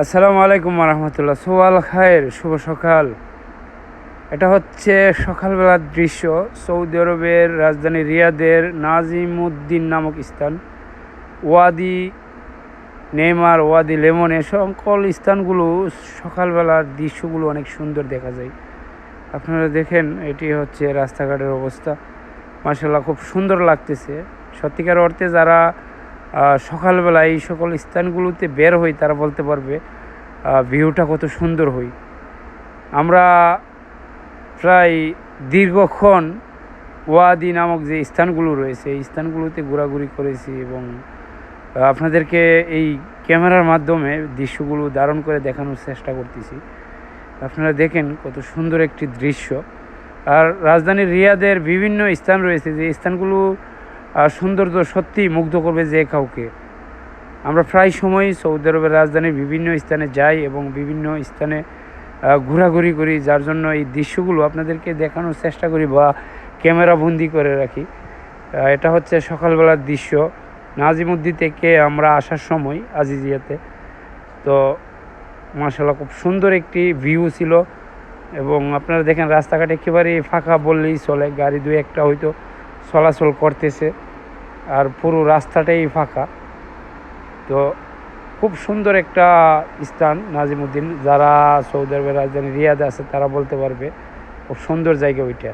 আসসালামু আলাইকুম রহমতুল্লাহ সোয়াল খায়ের, শুভ সকাল। এটা হচ্ছে সকালবেলার দৃশ্য। সৌদি আরবের রাজধানী রিয়াদের নাজিমুদ্দিন নামক স্থান। ওয়াদি নেইমার, ওয়াদি লেমনে সকল স্থানগুলো সকালবেলার দৃশ্যগুলো অনেক সুন্দর দেখা যায়। আপনারা দেখেন, এটি হচ্ছে রাস্তাঘাটের অবস্থা। মার্শাল্লাহ খুব সুন্দর লাগতেছে। সত্যিকার অর্থে যারা সকালবেলা এই সকল স্থানগুলোতে বের হই, তারা বলতে পারবে ভিউটা কত সুন্দর হই। আমরা প্রায় দীর্ঘক্ষণ ওয়াদি নামক যে স্থানগুলো রয়েছে, এই স্থানগুলোতে ঘোরাঘুরি করেছি এবং আপনাদেরকে এই ক্যামেরার মাধ্যমে দৃশ্যগুলো ধারণ করে দেখানোর চেষ্টা করতেছি। আপনারা দেখেন কত সুন্দর একটি দৃশ্য। আর রাজধানী রিয়াদের বিভিন্ন স্থান রয়েছে, যে স্থানগুলো সৌন্দর্য সত্যিই মুগ্ধ করবে যে কাউকে। আমরা প্রায় সময় সৌদি আরবের রাজধানীর বিভিন্ন স্থানে যাই এবং বিভিন্ন স্থানে ঘোরাঘুরি করি, যার জন্য এই দৃশ্যগুলো আপনাদেরকে দেখানোর চেষ্টা করি বা ক্যামেরা বন্দি করে রাখি। এটা হচ্ছে সকালবেলার দৃশ্য। নাজিমুদ্দি থেকে আমরা আসার সময় আজিজিয়াতে। তো মার্শাল্লাহ খুব সুন্দর একটি ভিউ ছিল। এবং আপনারা দেখেন, রাস্তাঘাট একেবারে ফাঁকা বললেই চলে, গাড়ি দু একটা হয়তো চলাচল করতেছে আর পুরো রাস্তাটাই ফাঁকা। তো খুব সুন্দর একটা স্থান নাজিমুদ্দিন, যারা সৌদি আরবের রাজধানী রিয়াদ আছে তারা বলতে পারবে, খুব সুন্দর জায়গা ওইটা।